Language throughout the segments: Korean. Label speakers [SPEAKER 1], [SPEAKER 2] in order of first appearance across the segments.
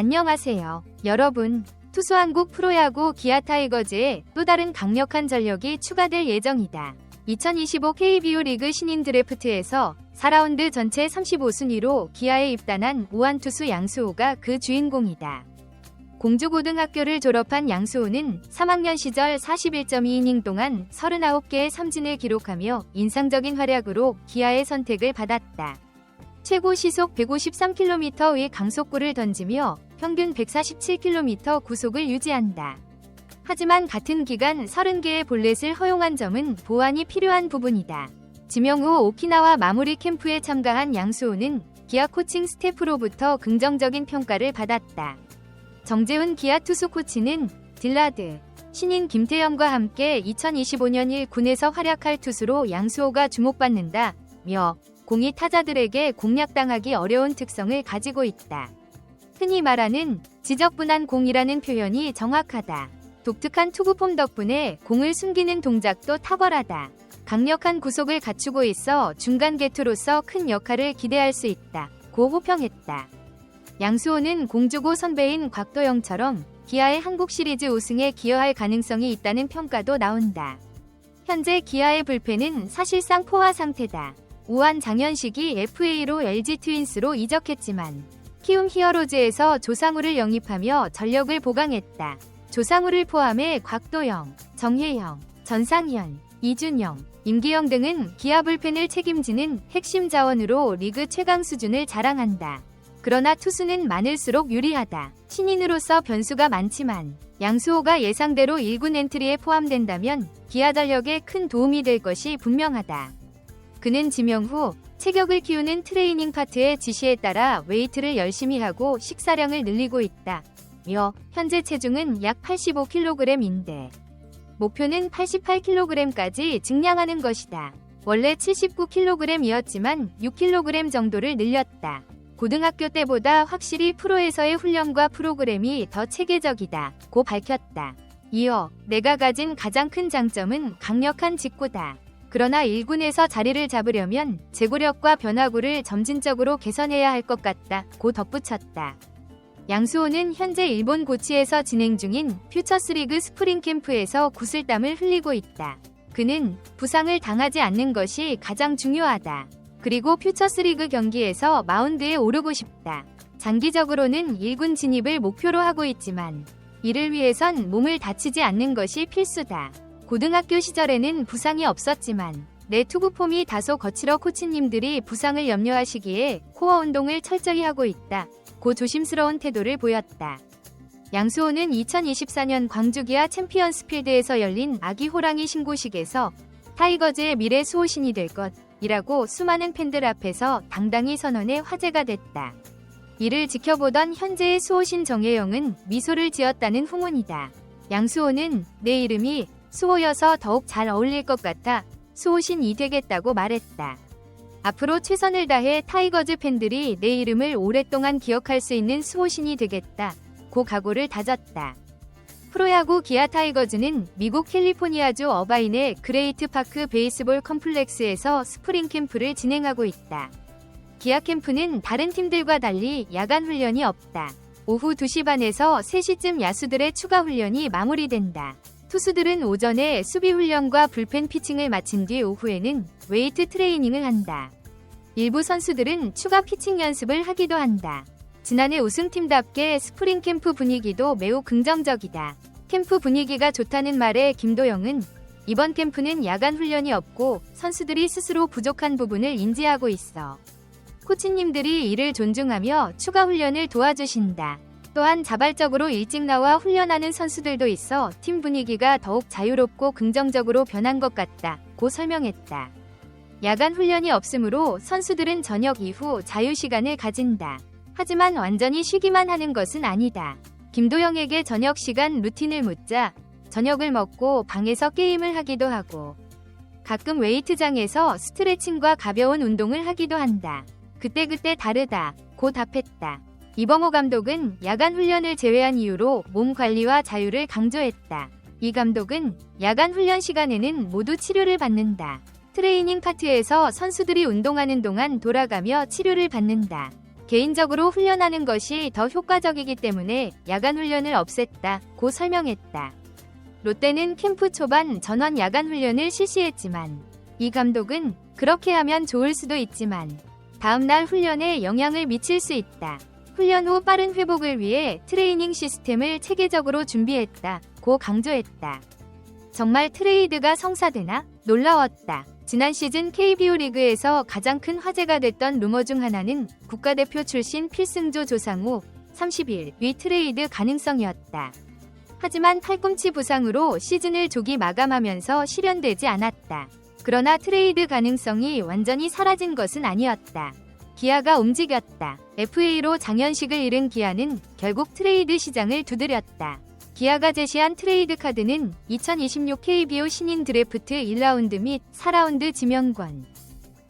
[SPEAKER 1] 안녕하세요. 여러분. 투수 한국 프로야구 기아 타이거즈에 또 다른 강력한 전력이 추가될 예정이다. 2025 KBO 리그 신인 드래프트에서 4라운드 전체 35순위로 기아에 입단한 우한 투수 양수호가 그 주인공이다. 공주고등학교를 졸업한 양수호는 3학년 시절 41.2이닝 동안 39개의 삼진을 기록하며 인상적인 활약으로 기아의 선택을 받았다. 최고 시속 153km의 강속구를 던지며 평균 147km 구속을 유지한다. 하지만 같은 기간 30개의 볼넷을 허용한 점은 보완이 필요한 부분이다. 지명 후 오키나와 마무리 캠프에 참가한 양수호는 기아 코칭 스태프로부터 긍정적인 평가를 받았다. 정재훈 기아 투수 코치는 딜라드, 신인 김태형과 함께 2025년 1군에서 활약할 투수로 양수호가 주목받는다. 며 공이 타자들에게 공략당하기 어려운 특성을 가지고 있다. 흔히 말하는 지적분한 공이라는 표현이 정확하다. 독특한 투구폼 덕분에 공을 숨기는 동작도 탁월하다. 강력한 구속을 갖추고 있어 중간 개투로서 큰 역할을 기대할 수 있다. 고 호평했다. 양수호는 공주고 선배인 곽도영처럼 기아의 한국 시리즈 우승에 기여할 가능성이 있다는 평가도 나온다. 현재 기아의 불펜은 사실상 포화 상태다. 우한 장현식이 FA로 LG 트윈스로 이적했지만 키움 히어로즈에서 조상우를 영입하며 전력을 보강했다. 조상우를 포함해 곽도영, 정혜영, 전상현, 이준영, 임기영 등은 기아 불펜을 책임지는 핵심 자원으로 리그 최강 수준을 자랑한다. 그러나 투수는 많을수록 유리하다. 신인으로서 변수가 많지만 양수호가 예상대로 1군 엔트리에 포함된다면 기아 전력에 큰 도움이 될 것이 분명하다. 그는 지명 후 체격을 키우는 트레이닝 파트의 지시에 따라 웨이트를 열심히 하고 식사량을 늘리고 있다. 며 현재 체중은 약 85kg인데 목표는 88kg까지 증량하는 것이다. 원래 79kg이었지만 6kg 정도를 늘렸다. 고등학교 때보다 확실히 프로에서의 훈련과 프로그램이 더 체계적이다. 고 밝혔다. 이어 내가 가진 가장 큰 장점은 강력한 직구다. 그러나 1군에서 자리를 잡으려면 제구력과 변화구를 점진적으로 개선해야 할 것 같다. 고 덧붙였다. 양수호는 현재 일본 고치에서 진행 중인 퓨처스리그 스프링 캠프에서 구슬땀을 흘리고 있다. 그는 부상을 당하지 않는 것이 가장 중요하다. 그리고 퓨처스리그 경기에서 마운드에 오르고 싶다. 장기적으로는 1군 진입을 목표로 하고 있지만 이를 위해선 몸을 다치지 않는 것이 필수다. 고등학교 시절에는 부상이 없었지만 내 투구 폼이 다소 거칠어 코치님들이 부상을 염려하시기에 코어 운동을 철저히 하고 있다. 고 조심스러운 태도를 보였다. 양수호는 2024년 광주기아 챔피언스필드에서 열린 아기 호랑이 신고식에서 타이거즈의 미래 수호신이 될 것이라고 수많은 팬들 앞에서 당당히 선언해 화제가 됐다. 이를 지켜보던 현재의 수호신 정혜영은 미소를 지었다는 후문이다. 양수호는 내 이름이 수호여서 더욱 잘 어울릴 것 같아 수호신이 되겠다고 말했다. 앞으로 최선을 다해 타이거즈 팬들이 내 이름을 오랫동안 기억할 수 있는 수호신이 되겠다. 고 각오를 다졌다. 프로야구 기아 타이거즈는 미국 캘리포니아주 어바인의 그레이트 파크 베이스볼 컴플렉스에서 스프링 캠프를 진행하고 있다. 기아 캠프는 다른 팀들과 달리 야간 훈련이 없다. 오후 2시 반에서 3시쯤 야수들의 추가 훈련이 마무리된다. 투수들은 오전에 수비 훈련과 불펜 피칭을 마친 뒤 오후에는 웨이트 트레이닝을 한다. 일부 선수들은 추가 피칭 연습을 하기도 한다. 지난해 우승팀답게 스프링 캠프 분위기도 매우 긍정적이다. 캠프 분위기가 좋다는 말에 김도영은 이번 캠프는 야간 훈련이 없고 선수들이 스스로 부족한 부분을 인지하고 있어. 코치님들이 이를 존중하며 추가 훈련을 도와주신다. 또한 자발적으로 일찍 나와 훈련하는 선수들도 있어 팀 분위기가 더욱 자유롭고 긍정적으로 변한 것 같다. 고 설명했다. 야간 훈련이 없으므로 선수들은 저녁 이후 자유시간을 가진다. 하지만 완전히 쉬기만 하는 것은 아니다. 김도영에게 저녁 시간 루틴을 묻자 저녁을 먹고 방에서 게임을 하기도 하고 가끔 웨이트장에서 스트레칭과 가벼운 운동을 하기도 한다. 그때그때 다르다. 고 답했다. 이범호 감독은 야간 훈련을 제외한 이유로 몸 관리와 자유를 강조했다. 이 감독은 야간 훈련 시간에는 모두 치료를 받는다. 트레이닝 파트에서 선수들이 운동하는 동안 돌아가며 치료를 받는다. 개인적으로 훈련하는 것이 더 효과적이기 때문에 야간 훈련을 없앴다. 고 설명했다. 롯데는 캠프 초반 전원 야간 훈련을 실시했지만 이 감독은 그렇게 하면 좋을 수도 있지만 다음날 훈련에 영향을 미칠 수 있다. 훈련 후 빠른 회복을 위해 트레이닝 시스템을 체계적으로 준비했다. 고 강조했다. 정말 트레이드가 성사되나? 놀라웠다. 지난 시즌 KBO 리그에서 가장 큰 화제가 됐던 루머 중 하나는 국가대표 출신 필승조 조상우 31위 트레이드 가능성이었다. 하지만 팔꿈치 부상으로 시즌을 조기 마감하면서 실현되지 않았다. 그러나 트레이드 가능성이 완전히 사라진 것은 아니었다. 기아가 움직였다. FA로 장현식을 잃은 기아는 결국 트레이드 시장을 두드렸다. 기아가 제시한 트레이드 카드는 2026 KBO 신인 드래프트 1라운드 및 4라운드 지명권,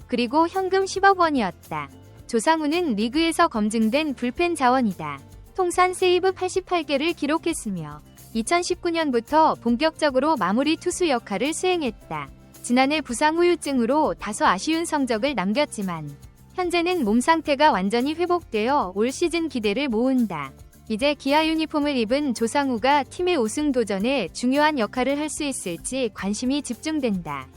[SPEAKER 1] 그리고 현금 10억 원이었다. 조상우는 리그에서 검증된 불펜 자원이다. 통산 세이브 88개를 기록했으며 2019년부터 본격적으로 마무리 투수 역할을 수행했다. 지난해 부상 후유증으로 다소 아쉬운 성적을 남겼지만 현재는 몸 상태가 완전히 회복되어 올 시즌 기대를 모은다. 이제 기아 유니폼을 입은 조상우가 팀의 우승 도전에 중요한 역할을 할 수 있을지 관심이 집중된다.